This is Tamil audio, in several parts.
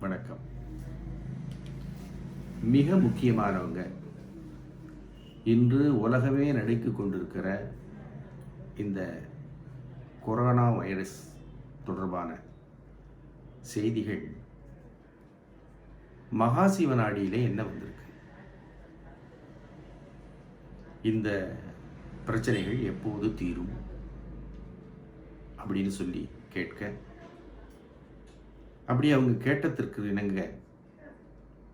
வணக்கம். மிக முக்கியமானவங்க. இன்று உலகமே நடுக்கி கொண்டிருக்கிற இந்த கொரோனா வைரஸ் தொடர்பான செய்திகள். மகாசிவநாடியிலே என்ன வந்திருக்கு? இந்த பிரச்சனைகள் எப்போது தீரும்? அப்படின்னு சொல்லி கேட்க அப்படி அவங்க கேட்டதற்கு இணங்க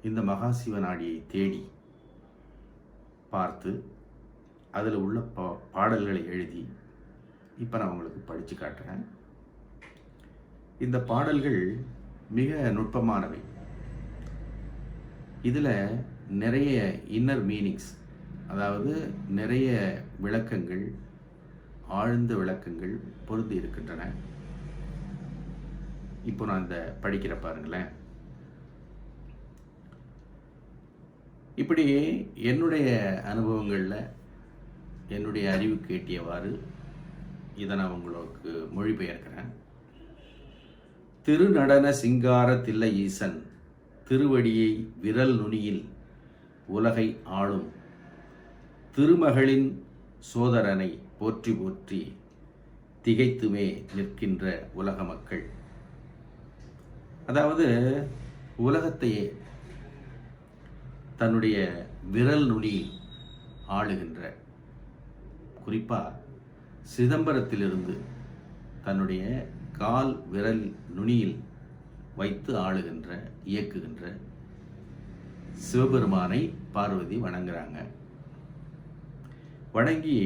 இந்த மகாசிவநாடியை தேடி பார்த்து அதில் உள்ள பா பாடல்களை எழுதி இப்போ நான் உங்களுக்கு படித்து காட்டுறேன். இந்த பாடல்கள் மிக நுட்பமானவை. இதில் நிறைய இன்னர் மீனிங்ஸ் அதாவது நிறைய விளக்கங்கள் ஆழ்ந்த விளக்கங்கள் பொருந்தி இருக்கின்றன. இப்போ நான் இந்த படிக்கிற பாருங்களேன். இப்படி என்னுடைய அனுபவங்களில் என்னுடைய அறிவு கேட்டியவாறு இதை நான் உங்களுக்கு மொழிபெயர்க்கிறேன். திருநடன சிங்கார தில்லை ஈசன் திருவடியை விரல் நுனியில் உலகை ஆளும் திருமகளின் சோதரனை போற்றி போற்றி திகைத்துமே நிற்கின்ற உலக மக்கள். அதாவது உலகத்தையே தன்னுடைய விரல் நுனி ஆளுகின்ற குறிப்பாக சிதம்பரத்திலிருந்து தன்னுடைய கால் விரல் நுனியில் வைத்து ஆளுகின்ற இயக்குகின்ற சிவபெருமானை பார்வதி வணங்குறாங்க. வணங்கி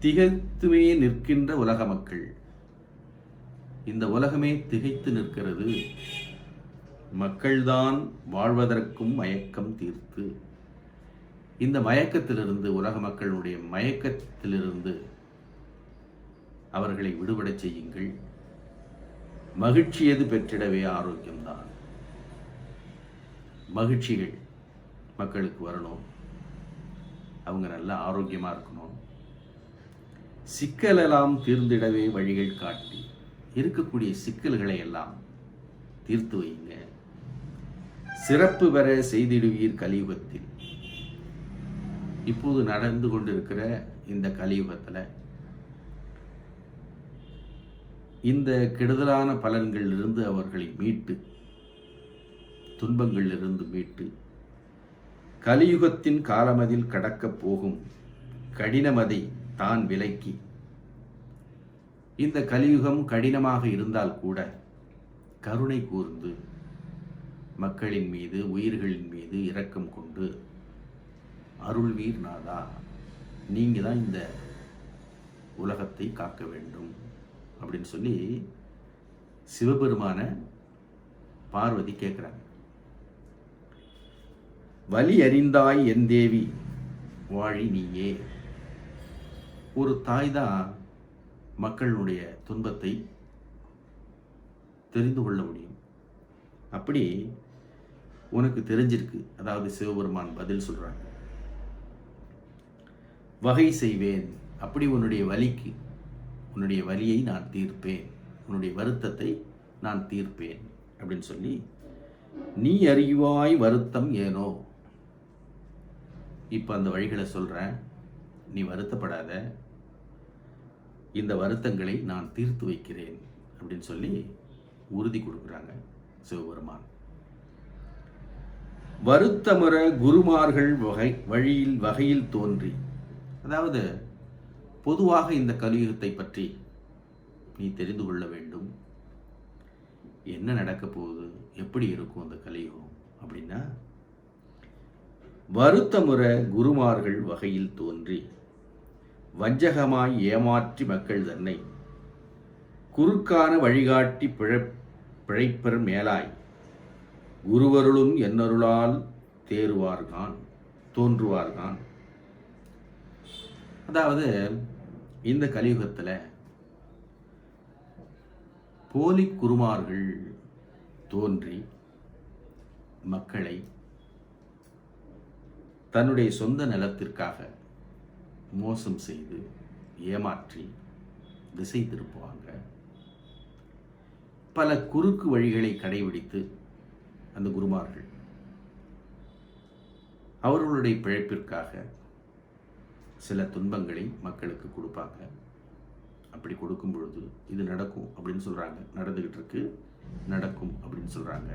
திகழ்த்துமே நிற்கின்ற உலக மக்கள் இந்த உலகமே திகைத்து நிற்கிறது. மக்கள்தான் வாழ்வதற்கும் மயக்கம் தீர்த்து. இந்த மயக்கத்திலிருந்து உலக மக்களுடைய மயக்கத்திலிருந்து அவர்களை விடுபட செய்யுங்கள். மகிழ்ச்சி எது பெற்றிடவே ஆரோக்கியம்தான். மகிழ்ச்சிகள் மக்களுக்கு வரணும். அவங்க நல்ல ஆரோக்கியமாக இருக்கணும். சிக்கலெல்லாம் தீர்ந்திடவே வழிகள் காட்டி. இருக்கக்கூடிய சிக்கல்களை எல்லாம் தீர்த்து வைங்க சிறப்பு பெற செய்திடுவீர் கலியுகத்தில். இப்போது நடந்து கொண்டிருக்கிற இந்த கலியுகத்தில் இந்த கெடுதலான பலன்களிலிருந்து அவர்களை மீட்டு துன்பங்களிலிருந்து மீட்டு கலியுகத்தின் காலமதில் கடக்கப் போகும் கடினமதை தான் விலக்கி இந்த கலியுகம் கடினமாக இருந்தால் கூட கருணை கூர்ந்து மக்களின் மீது உயிர்களின் மீது இரக்கம் கொண்டு அருள்வீர் நாதா நீங்கள் தான் இந்த உலகத்தை காக்க வேண்டும் அப்படின்னு சொல்லி சிவபெருமான பார்வதி கேட்குறாங்க வலி அறிந்தாய் என் தேவி வாழி நீயே. ஒரு தாய் தான் மக்களுடைய துன்பத்தை தெரிந்து கொள்ள முடியும். அப்படி உனக்கு தெரிஞ்சிருக்கு. அதாவது சிவபெருமான் பதில் சொல்றாங்க. வகை செய்வேன். அப்படி உன்னுடைய வலிக்கு உன்னுடைய வலியை நான் தீர்ப்பேன். உன்னுடைய வருத்தத்தை நான் தீர்ப்பேன். அப்படின்னு சொல்லி நீ அறிவாய் வருத்தம் ஏனோ? இப்போ அந்த வழிகளை சொல்கிறேன் நீ வருத்தப்படாத. இந்த வருத்தங்களை நான் தீர்த்து வைக்கிறேன் அப்படின்னு சொல்லி உறுதி கொடுக்குறாங்க சிவபெருமான். வருத்தமுற குருமார்கள் வகை வழியில் வகையில் தோன்றி அதாவது பொதுவாக இந்த கலியுகத்தை பற்றி நீ தெரிந்து கொள்ள வேண்டும். என்ன நடக்க போகுது? எப்படி இருக்கும் அந்த கலியுகம்? அப்படின்னா வருத்தமுற குருமார்கள் வகையில் தோன்றி வஞ்சகமாய் ஏமாற்றி மக்கள் தன்னை. குறுக்கான வழிகாட்டி பிழ பிழைப்பெறும் மேலாய். குருவருளும் என்னருளால் தேறுவார்கான் தோன்றுவார்கான். அதாவது இந்த கலியுகத்தில் போலி குருமார்கள் தோன்றி மக்களை தன்னுடைய சொந்த நலத்திற்காக மோசம் செய்து ஏமாற்றி திசை திருப்புவாங்க. பல குறுக்கு வழிகளை கடைபிடித்து அந்த குருமார்கள் அவர்களுடைய பிழைப்பிற்காக சில துன்பங்களை மக்களுக்கு கொடுப்பாங்க. அப்படி கொடுக்கும் பொழுது இது நடக்கும் அப்படின்னு சொல்கிறாங்க நடந்துக்கிட்டு இருக்கு நடக்கும் அப்படின்னு சொல்கிறாங்க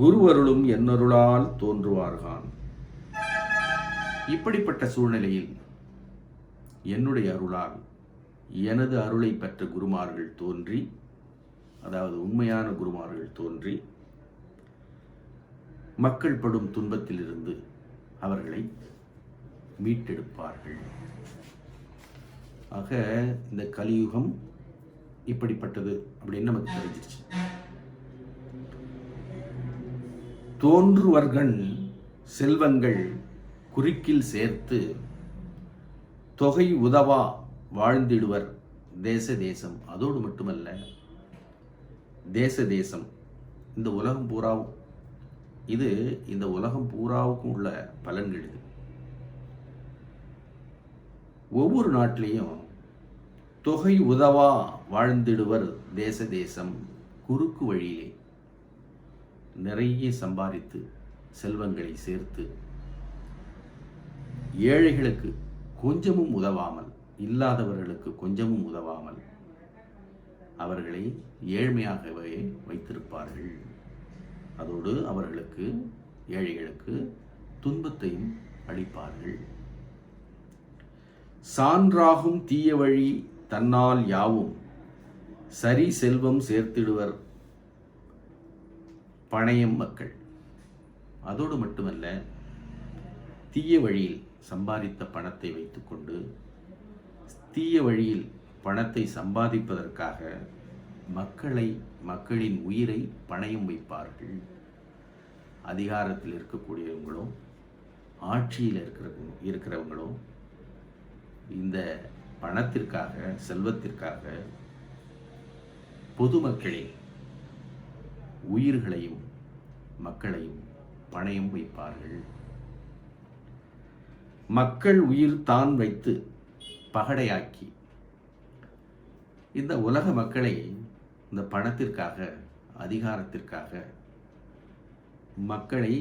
குருவருளும் என்னருளால் தோன்றுவார்கான். இப்படிப்பட்ட சூழ்நிலையில் என்னுடைய அருளால் எனது அருளை பெற்ற குருமார்கள் தோன்றி அதாவது உண்மையான குருமார்கள் தோன்றி மக்கள் படும் துன்பத்திலிருந்து அவர்களை மீட்டெடுப்பார்கள். ஆக இந்த கலியுகம் இப்படிப்பட்டது அப்படின்னு நமக்கு தெரிஞ்சிருச்சு. தோன்றுவர்கள் செல்வங்கள் குறுக்கில் சேர்த்து தொகை உதவா வாழ்ந்திடுவர் தேச தேசம். அதோடு மட்டுமல்ல தேச தேசம். இந்த உலகம் பூராவும் இது இந்த உலகம் பூராவுக்கும் உள்ள பலன்கள் இது. ஒவ்வொரு நாட்டிலையும் தொகை உதவா வாழ்ந்திடுவர் தேச தேசம் குறுக்கு வழியிலே. நிறைய சம்பாதித்து செல்வங்களை சேர்த்து ஏழைகளுக்கு கொஞ்சமும் உதவாமல் இல்லாதவர்களுக்கு கொஞ்சமும் உதவாமல் அவர்களை ஏழ்மையாகவே வைத்திருப்பார்கள். அதோடு அவர்களுக்கு ஏழைகளுக்கு துன்பத்தையும் அளிப்பார்கள். சான்றாகும் தீய வழி தன்னால் யாவும் சரி செல்வம் சேர்த்திடுவர் பணையம் மக்கள். அதோடு மட்டுமல்ல தீய வழியில் சம்பாதித்த பணத்தை வைத்துக்கொண்டு தீய வழியில் பணத்தை சம்பாதிப்பதற்காக மக்களை மக்களின் உயிரை பணையும் வைப்பார்கள். அதிகாரத்தில் இருக்கக்கூடியவங்களும் ஆட்சியில் இருக்கிற இருக்கிறவங்களும் இந்த பணத்திற்காக செல்வத்திற்காக பொதுமக்களின் உயிர்களையும் மக்களையும் பணையும் வைப்பார்கள். மக்கள் உயிர் தான் வைத்து பகடையாக்கி. இந்த உலக மக்களை இந்த பணத்திற்காக அதிகாரத்திற்காக மக்களை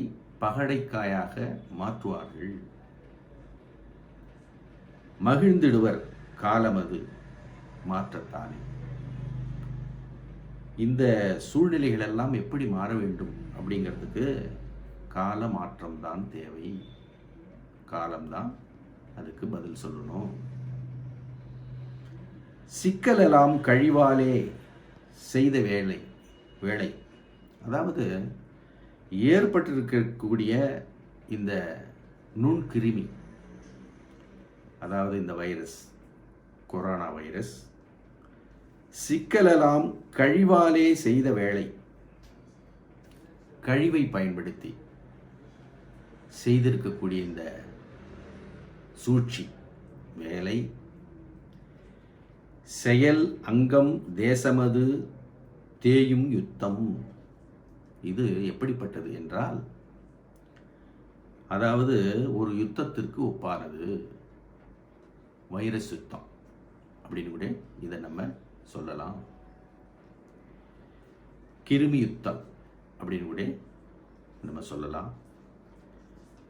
பகடைக்காயாக மாற்றுவார்கள். மகிழ்ந்திடுவர் காலமது மாற்றத்தானே. இந்த சூழ்நிலைகள் எல்லாம் எப்படி மாற வேண்டும் அப்படிங்கிறதுக்கு கால மாற்றம்தான் தேவை. காலம்தான். அதுக்கு பதில் சொல்லணும். சிக்கலெல்லாம் கழிவாலே செய்த வேலை வேலை. அதாவது ஏற்பட்டிருக்கக்கூடிய இந்த நுண்கிருமி அதாவது இந்த வைரஸ் கொரோனா வைரஸ் சிக்கலெல்லாம் கழிவாலே செய்த வேலை கழிவை பயன்படுத்தி செய்திருக்கக்கூடிய இந்த சூழ்ச்சி. வேலை. செயல் அங்கம் தேசமது தேயும் யுத்தம். இது எப்படிப்பட்டது என்றால் அதாவது ஒரு யுத்தத்திற்கு ஒப்பானது. வைரஸ் யுத்தம். அப்படின்னு கூட இதை நம்ம சொல்லலாம். கிருமி யுத்தம் அப்படின்னு கூட நம்ம சொல்லலாம்.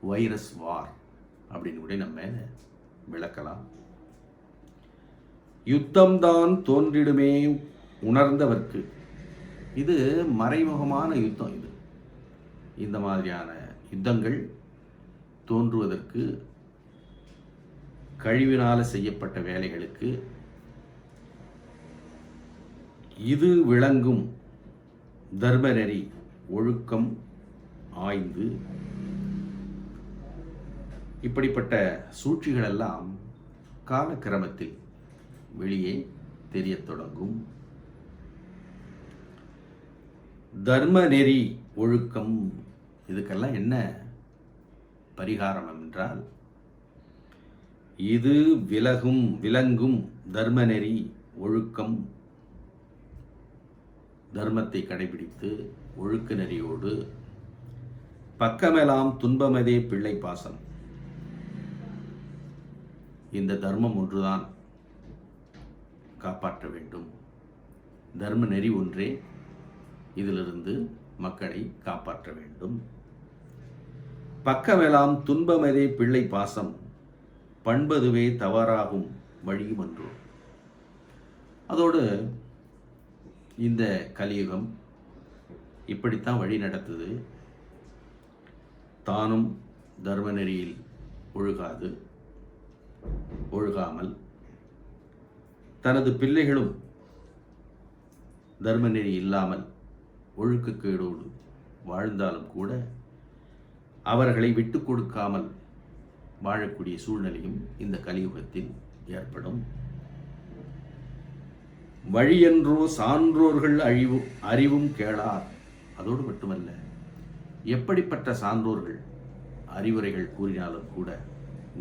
Virus war. அப்படின்னு கூட நம்ம விளக்கலாம். யுத்தம்தான் தோன்றிடுமே உணர்ந்தவர்க்கு. இது மறைமுகமான யுத்தம் இது. இந்த மாதிரியான யுத்தங்கள் தோன்றுவதற்கு கழிவினால் செய்யப்பட்ட வேலைகளுக்கு இது விளங்கும் தர்மநெறி ஒழுக்கம் ஆய்ந்து இப்படிப்பட்ட சூழ்ச்சிகளெல்லாம் காலக்கிரமத்தில் வெளியே தெரியத் தொடங்கும். தர்ம நெறி ஒழுக்கம் இதுக்கெல்லாம் என்ன பரிகாரம் என்றால் இது விலகும் விலங்கும் தர்ம நெறி ஒழுக்கம். தர்மத்தை கடைபிடித்து ஒழுக்க நெறியோடு பக்கமெல்லாம் துன்பமதே பிள்ளை பாசம். இந்த தர்மம் ஒன்றுதான் காப்பாற்ற வேண்டும். தர்ம நெறி ஒன்றே இதிலிருந்து மக்களை காப்பாற்ற வேண்டும். பக்கமெலாம் துன்பமதே பிள்ளை பாசம் பண்பதுவே தவறாகும் வழியும் அன்றோ அதோடு இந்த கலியுகம் இப்படித்தான் வழி நடத்துது. தானும் தர்ம நெறியில் ஒழுகாது. ஒழுகாமல் தனது பிள்ளைகளும் தர்ம நெறி இல்லாமல் ஒழுக்கக்கேடோடு வாழ்ந்தாலும் கூட அவர்களை விட்டு கொடுக்காமல் வாழக்கூடிய சூழ்நிலையும் இந்த கலியுகத்தில் ஏற்படும். வழியென்றோ சான்றோர்கள் அழிவும் அறிவும் கேளார். அதோடு மட்டுமல்ல எப்படிப்பட்ட சான்றோர்கள் அறிவுரைகள் கூறினாலும் கூட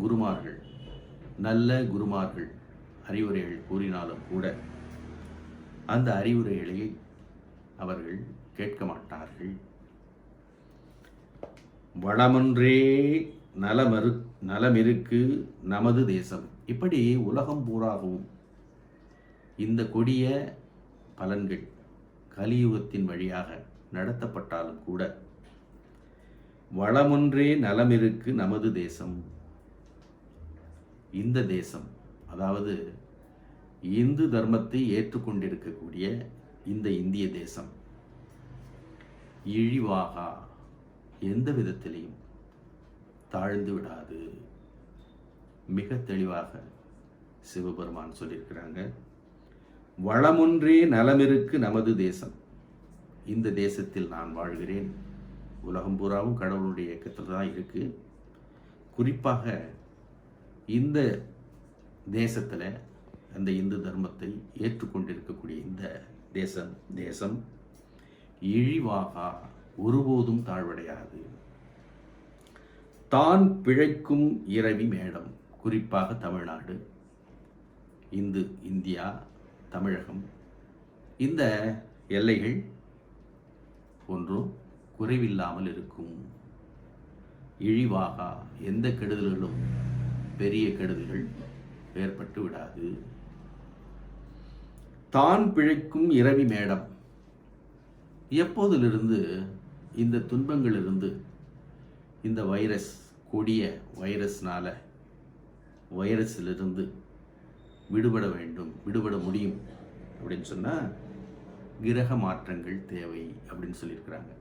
குருமார்கள் நல்ல குருமார்கள் அறிவுரைகள் கூறினாலும் கூட அந்த அறிவுரைகளை அவர்கள் கேட்க மாட்டார்கள். வளமொன்றே நலமறு நலமிருக்கு நமது தேசம். இப்படி உலகம் பூராகவும் இந்த கொடிய பலன்கள் கலியுகத்தின் வழியாக நடத்தப்பட்டாலும் கூட வளமொன்றே நலமிருக்கு நமது தேசம். இந்த தேசம் அதாவது இந்து தர்மத்தை ஏற்றுக்கொண்டிருக்கக்கூடிய இந்த இந்திய தேசம் இழிவாகா எந்த விதத்திலையும் தாழ்ந்து விடாது. மிக தெளிவாக சிவபெருமான் சொல்லியிருக்கிறாங்க வளமொன்றே நலமிருக்கு நமது தேசம். இந்த தேசத்தில் நான் வாழ்கிறேன். உலகம் பூராவும் கடவுளுடைய இயக்கத்தில் தான் இருக்குது குறிப்பாக இந்த தேசத்தில் அந்த இந்து தர்மத்தை ஏற்றுக்கொண்டிருக்கக்கூடிய இந்த தேசம் தேசம் இழிவாகா ஒருபோதும் தாழ்வடையாது. தான் பிழைக்கும் இரவி மேடம் குறிப்பாக தமிழ்நாடு இந்து இந்தியா தமிழகம். இந்த எல்லைகள் ஒன்றும் குறைவில்லாமல் இருக்கும். இழிவாகா எந்த கெடுதல்களும் பெரிய கெடுதிகள் ஏற்பட்டு விடாது. தான் பிழைக்கும் இரவி மேடம். எப்போதிலிருந்து இந்த துன்பங்களிலிருந்து இந்த வைரஸ் கொடிய வைரஸ்னால வைரஸிலிருந்து விடுபட வேண்டும் விடுபட முடியும் அப்படின்னு சொன்னால் கிரக மாற்றங்கள் தேவை அப்படின்னு சொல்லியிருக்கிறாங்க.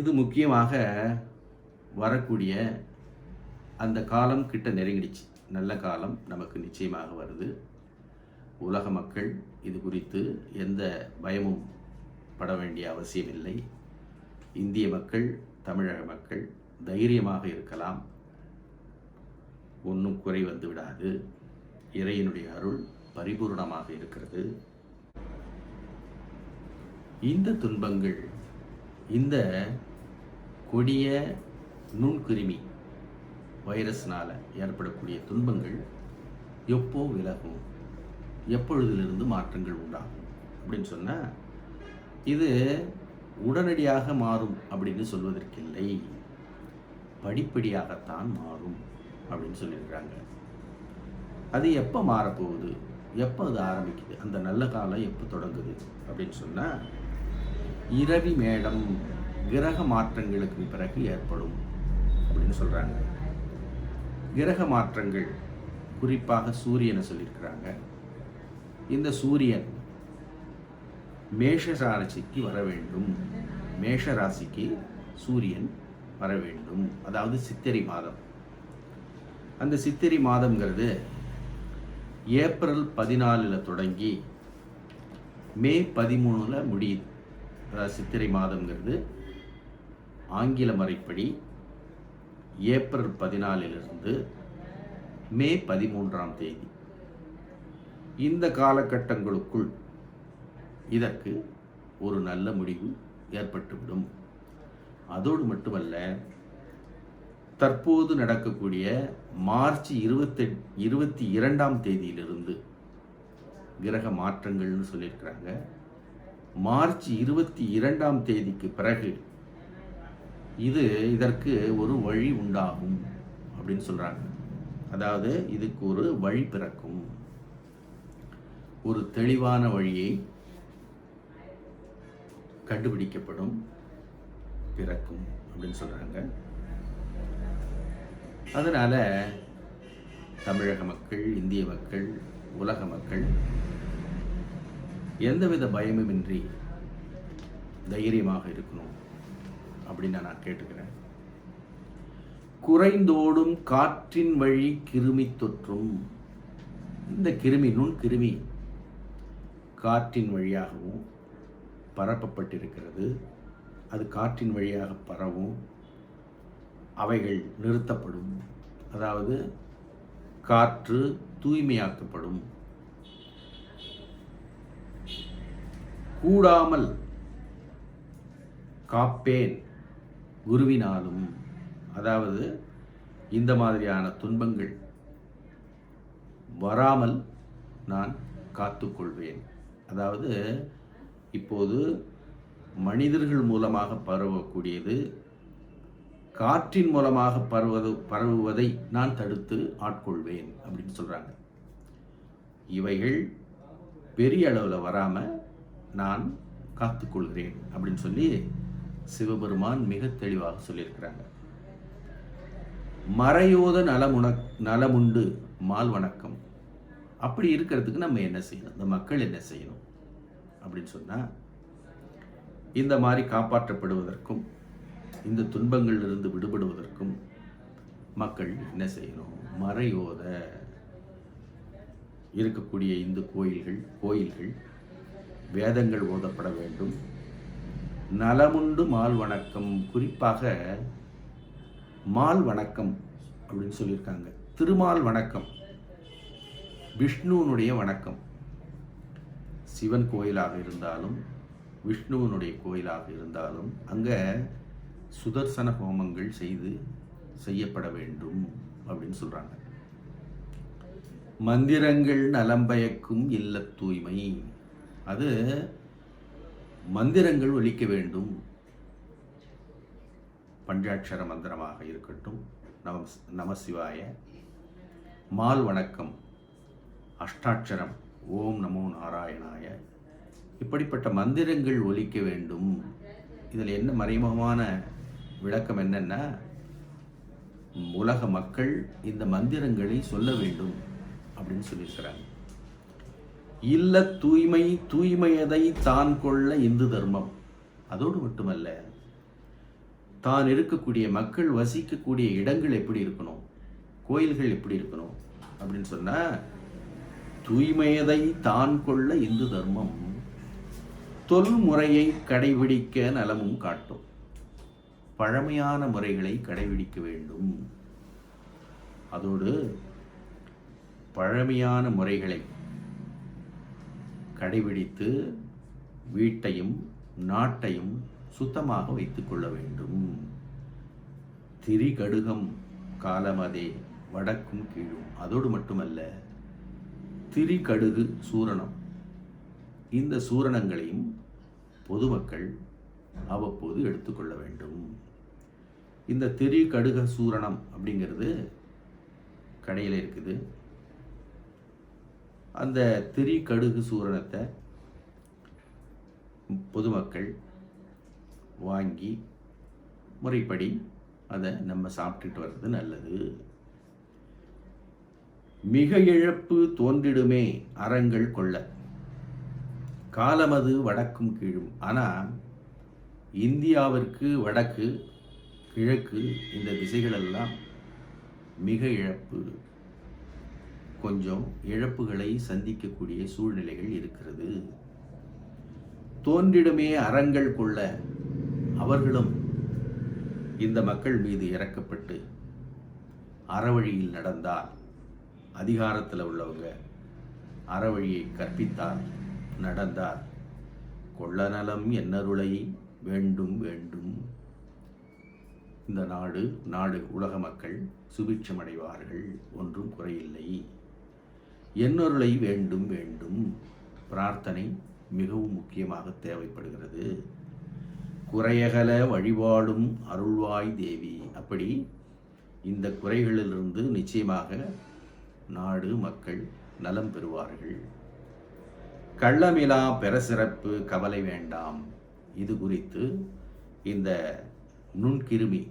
இது முக்கியமாக வரக்கூடிய அந்த காலம் கிட்ட நெருங்கிடுச்சு. நல்ல காலம் நமக்கு நிச்சயமாக வருது. உலக மக்கள் இது குறித்து எந்த பயமும் பட வேண்டிய அவசியமில்லை. இந்திய மக்கள் தமிழக மக்கள் தைரியமாக இருக்கலாம். ஒன்றும் குறை வந்து விடாது. இறையினுடைய அருள் பரிபூர்ணமாக இருக்கிறது. இந்த துன்பங்கள் இந்த கொடிய நுண்கிருமி வைரஸ்னால் ஏற்படக்கூடிய துன்பங்கள் எப்போ விலகும்? எப்பொழுதிலிருந்து மாற்றங்கள் உண்டாகும்? அப்படின்னு சொன்னால் இது உடனடியாக மாறும் அப்படின்னு சொல்வதற்கில்லை. படிப்படியாகத்தான் மாறும் அப்படின்னு சொல்லியிருக்கிறாங்க. அது எப்போ மாறப்போகுது? எப்போ அது ஆரம்பிக்குது? அந்த நல்ல காலம் எப்போ தொடங்குது? அப்படின்னு சொன்னால் இரவி மேடம் கிரக மாற்றங்களுக்கு பிறகு ஏற்படும் அப்படின்னு சொல்கிறாங்க கிரக மாற்றங்கள் குறிப்பாக சூரியனை சொல்லியிருக்கிறாங்க. இந்த சூரியன் மேஷ ராசிக்கு வர வேண்டும். மேஷ ராசிக்கு சூரியன் வர வேண்டும். அதாவது சித்திரை மாதம். அந்த சித்திரை மாதம்ங்கிறது ஏப்ரல் பதினாலில் தொடங்கி மே பதிமூணில் முடியுது. அதாவது சித்திரை மாதம்ங்கிறது ஆங்கில முறைப்படி ஏப்ரல் பதினாலிலிருந்து மே பதிமூன்றாம் தேதி. இந்த காலகட்டங்களுக்குள் இதற்கு ஒரு நல்ல முடிவு ஏற்பட்டுவிடும். அதோடு மட்டுமல்ல தற்போது நடக்கக்கூடிய மார்ச் இருபத்தி இருபத்தி இரண்டாம் தேதியிலிருந்து கிரக மாற்றங்கள்னு சொல்லியிருக்கிறாங்க. மார்ச் இருபத்தி இரண்டாம் தேதிக்கு பிறகு இது இதற்கு ஒரு வழி உண்டாகும் அப்படின்னு சொல்கிறாங்க அதாவது இதுக்கு ஒரு வழி பிறக்கும். ஒரு தெளிவான வழியை கண்டுபிடிக்கப்படும் பிறக்கும் அப்படின்னு சொல்கிறாங்க அதனால் தமிழக மக்கள் இந்திய மக்கள் உலக மக்கள் எந்தவித பயமுமின்றி தைரியமாக இருக்கணும். அப்படின்னு நான் கேட்டுக்கிறேன். குறைந்தோடும் காற்றின் வழி கிருமி தொற்றும். இந்த கிருமி நுண் கிருமி காற்றின் வழியாகவும் பரப்பப்பட்டிருக்கிறது. அது காற்றின் வழியாக பரவும். அவைகள் நிறுத்தப்படும். அதாவது காற்று தூய்மையாக்கப்படும். கூடாமல் காப்பேன். குருவினாலும் அதாவது இந்த மாதிரியான துன்பங்கள் வராமல் நான் காத்துக்கொள்வேன். அதாவது இப்போது மனிதர்கள் மூலமாக பரவக்கூடியது காற்றின் மூலமாக பரவது பரவுவதை நான் தடுத்து ஆட்கொள்வேன் அப்படின்னு சொல்கிறாங்க இவைகள் பெரிய அளவில் வராமல் நான் காத்துக்கொள்கிறேன் அப்படின்னு சொல்லி சிவபெருமான் மிக தெளிவாக சொல்லியிருக்கிறாங்க. மறையோத நலமுணக் நலமுண்டு மால் வணக்கம். அப்படி இருக்கிறதுக்கு நம்ம என்ன செய்யணும்? இந்த மக்கள் என்ன செய்யணும்? அப்படின்னு சொன்னால் இந்த மாதிரி காப்பாற்றப்படுவதற்கும் இந்த துன்பங்களிலிருந்து விடுபடுவதற்கும் மக்கள் என்ன செய்யணும்? மறையோத இருக்கக்கூடிய இந்து கோயில்கள் கோயில்கள் வேதங்கள் ஓதப்பட வேண்டும். நலமுண்டு மால் வணக்கம். குறிப்பாக மால் வணக்கம் அப்படின்னு சொல்லியிருக்காங்க. திருமால் வணக்கம். விஷ்ணுவனுடைய வணக்கம். சிவன் கோயிலாக இருந்தாலும் விஷ்ணுவனுடைய கோயிலாக இருந்தாலும் அங்கே சுதர்சன ஹோமங்கள் செய்து செய்யப்பட வேண்டும் அப்படின்னு சொல்கிறாங்க மந்திரங்கள் நலம்பயக்கும் இல்ல தூய்மை. அது மந்திரங்கள் ஒலிக்க வேண்டும். பஞ்சாட்சர மந்திரமாக இருக்கட்டும். நம நமசிவாய மால் வணக்கம். அஷ்டாட்சரம். ஓம் நமோ நாராயணாய. இப்படிப்பட்ட மந்திரங்கள் ஒலிக்க வேண்டும். இதில் என்ன மறைமுகமான விளக்கம் என்னென்னா உலக மக்கள் இந்த மந்திரங்களை சொல்ல வேண்டும் அப்படின்னு சொல்லியிருக்கிறாங்க. இல்ல தூய்மை தூய்மையதை தான் கொள்ள இந்து தர்மம். அதோடு மட்டுமல்ல தான் இருக்கக்கூடிய மக்கள் வசிக்கக்கூடிய இடங்கள் எப்படி இருக்கணும்? கோயில்கள் எப்படி இருக்கணும்? அப்படின்னு சொன்னால் தூய்மையதை தான் கொள்ள இந்து தர்மம் தொல்முறையை கடைபிடிக்க நலமும் காட்டும். பழமையான முறைகளை கடைபிடிக்க வேண்டும். அதோடு பழமையான முறைகளை கடைபிடித்து வீட்டையும் நாட்டையும் சுத்தமாக வைத்துக்கொள்ள வேண்டும். திரிகடுகம் காலமதே வடக்கும் கீழும். அதோடு மட்டுமல்ல திரிகடுகு சூரணம். இந்த சூரணங்களையும் பொதுமக்கள் அவ்வப்போது எடுத்துக்கொள்ள வேண்டும். இந்த திரி கடுக சூரணம் அப்படிங்கிறது கடையில் இருக்குது. அந்த திரி கடுகு சூரணத்தை பொதுமக்கள் வாங்கி முறைப்படி அதை நம்ம சாப்பிட்டுட்டு வர்றது நல்லது. மிக இழப்பு தோன்றிடுமே அறங்கள் கொள்ள. காலமது வடக்கும் கீழும். ஆனால் இந்தியாவிற்கு வடக்கு கிழக்கு இந்த திசைகளெல்லாம் மிக இழப்பு. கொஞ்சம் இழப்புகளை சந்திக்கக்கூடிய சூழ்நிலைகள் இருக்கிறது. தோன்றிடுமே அறங்கள் கொள்ள அவர்களும் இந்த மக்கள் மீது இறக்கப்பட்டு அறவழியில் நடந்தால் அதிகாரத்தில் உள்ளவங்க அறவழியை கற்பித்தால் நடந்தார் கொள்ளநலம் என்னருளை வேண்டும் வேண்டும். இந்த நாடு நாடு உலக மக்கள் சுபிட்சமடைவார்கள் ஒன்றும் குறையில்லை. என்னொருளை வேண்டும் வேண்டும். பிரார்த்தனை மிகவும் முக்கியமாக தேவைப்படுகிறது. குறையகல வழிபாடும் அருள்வாய் தேவி. அப்படி இந்த குறைகளிலிருந்து நிச்சயமாக நாடு மக்கள் நலம் பெறுவார்கள். கள்ளமிலா பெற சிறப்பு கவலை வேண்டாம். இது குறித்து இந்த நுண்கிருமி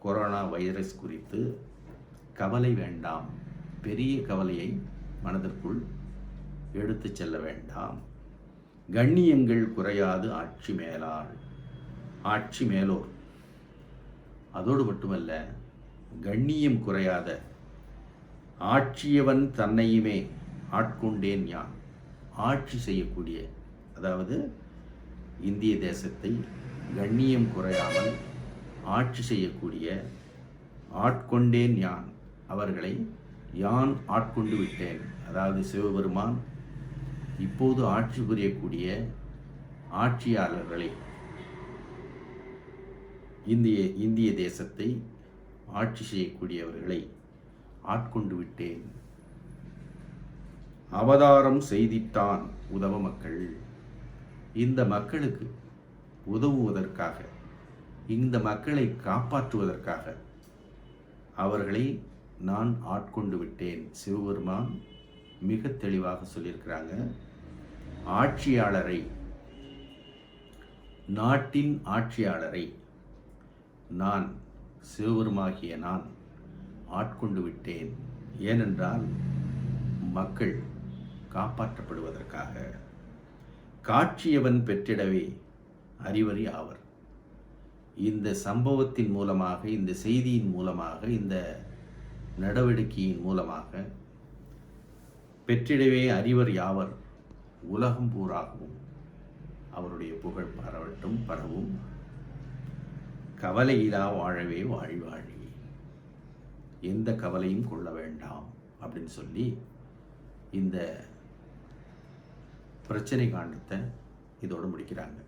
கொரோனா வைரஸ் குறித்து கவலை வேண்டாம். பெரிய கவலையை மனதிற்குள் எடுத்துச் செல்ல வேண்டாம். கண்ணியங்கள் குறையாது ஆட்சி மேலாள். ஆட்சி மேலோர். அதோடு மட்டுமல்ல கண்ணியம் குறையாத ஆட்சியவன் தன்னையுமே ஆட்கொண்டேன் யான். ஆட்சி செய்யக்கூடிய அதாவது இந்திய தேசத்தை கண்ணியம் குறையாமல் ஆட்சி செய்யக்கூடிய ஆட்கொண்டேன் யான் அவர்களை யான் ஆட்கொண்டு விட்டேன். அதாவது சிவபெருமான் இப்போது ஆட்சி புரியக்கூடிய ஆட்சியாளர்களை இந்திய இந்திய தேசத்தை ஆட்சி செய்யக்கூடியவர்களை ஆட்கொண்டு விட்டேன். அவதாரம் செய்திட்டான் உதவ மக்கள். இந்த மக்களுக்கு உதவுவதற்காக இந்த மக்களை காப்பாற்றுவதற்காக அவர்களை நான் ஆட்கொண்டு விட்டேன் சிவபெருமான் மிக தெளிவாக சொல்லியிருக்கிறாங்க. ஆட்சியாளரை நாட்டின் ஆட்சியாளரை நான் சிவபெருமாகிய நான் ஆட்கொண்டு விட்டேன். ஏனென்றால் மக்கள் காப்பாற்றப்படுவதற்காக. காட்சியவன் பெற்றிடவே அறிவறி ஆவர். இந்த சம்பவத்தின் மூலமாக இந்த செய்தியின் மூலமாக இந்த நடவடிக்கையின் மூலமாக பெற்றிடவே அறிவர் யாவர்? உலகம் பூராகவும் அவருடைய புகழ் பரவட்டும் பரவும். கவலையிலா வாழவே வாழி வாழி எந்த கவலையும் கொள்ள வேண்டாம் அப்படின்னு சொல்லி இந்த பிரச்சனை காண்டத்தை இதோடு முடிக்கிறாங்க.